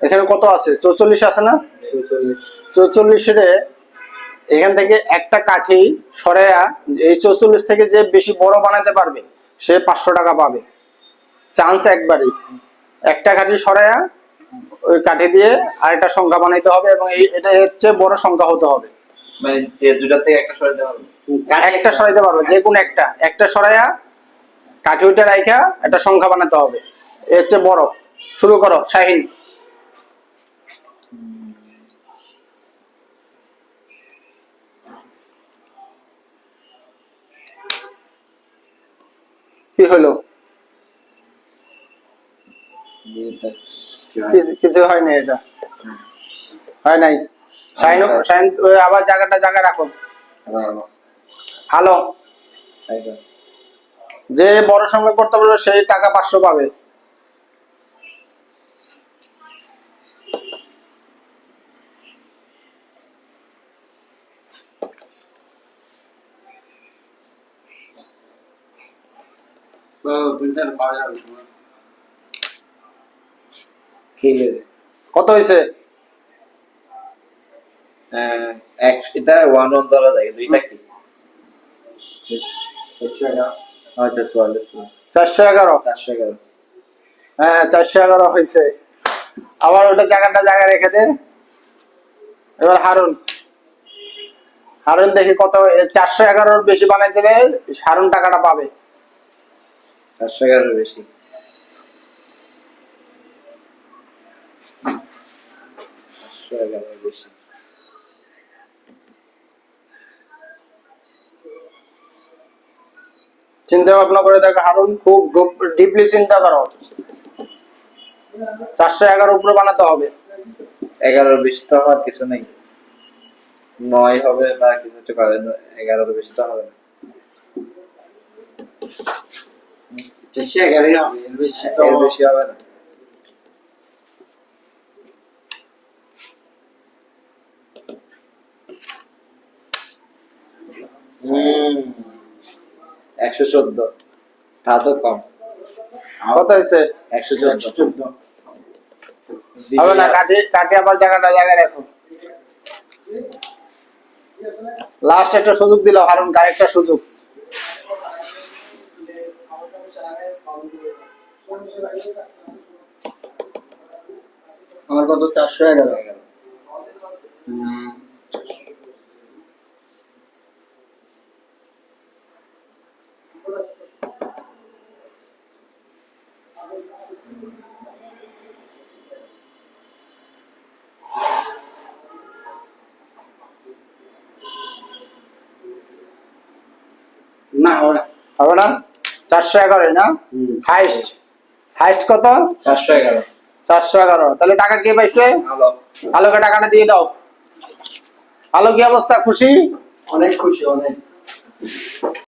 এখানে কত আছে? চৌচল্লিশ আছে না? চৌচল্লিশ এখান থেকে একটা কাঠি সরাইয়া এই চৌচল্লিশ থেকে যে বেশি বড় বানাতে পারবে সে পাঁচশো টাকা পাবে। চান্স একবারই। একটা কাঠি সরাইয়া ওই কাঠি দিয়ে আরেকটা সংখ্যা বানাইতে হবে এবং এই এটা হচ্ছে বড় সংখ্যা হতে হবে। মানে থেকে একটা সরে দেওয়া হবে একটা সরাইতে পারবে যে কোনো একটা। একটা সরাইয়া কাঠি উঠে রাইখা একটা সংখ্যা বানাতে হবে। এ হচ্ছে বড়। শুরু করো শাহিন। কি হলো? কিছু- হয় হয়নি এটা। হয় নাই? সাইন শাহিন আবার জায়গাটা জায়গা রাখো ভালো যে বড় সঙ্গে করতে পারবে সেই টাকা পাঁচশো পাবে। কত হয়েছে হ্যাঁ, এটা ওয়ান ওয়ান ধরা যায় দুইটা কি? আচ্ছা চুয়াল্লিশ চারশো এগারো। চারশো এগারো। হ্যাঁ চারশো এগারো হয়েছে আবার ওটা জায়গাটা জায়গায় রেখে দে এবার হারুন। হারুন দেখি কত চারশো এগারোর বেশি বানাই দিলে হারুন টাকাটা পাবে। চারশো এগারো বেশি চিন্তা ভাবনা করে দেখো হারুন খুব ডিপলি চিন্তা করো চারশো এগারো উপরে বানাতে হবে। এগারোর বেশি তো হওয়ার কিছু নেই। নয় হবে বা কিছু একটা এগারোর বেশি তো হবে না। এর বেশি হবে না একশো চোদ্দ। তা তো কম কত হয়েছে? একশো চোদ্দ। হবে না কাঠি কাঠি আবার জায়গাটা জায়গায় রাখো। লাস্ট একটা সুযোগ দিল হারুন আরেকটা সুযোগ। আমার কত? চারশো এগারো। না হবে না। হবে না? চারশো এগারোই না। হাইস্ট হাইস্ট কত? চারশো এগারো। চারশো এগারো। তাহলে টাকা কে পাইছে? আলোকে টাকাটা দিয়ে দাও। আলো কি অবস্থা খুশি? অনেক খুশি অনেক।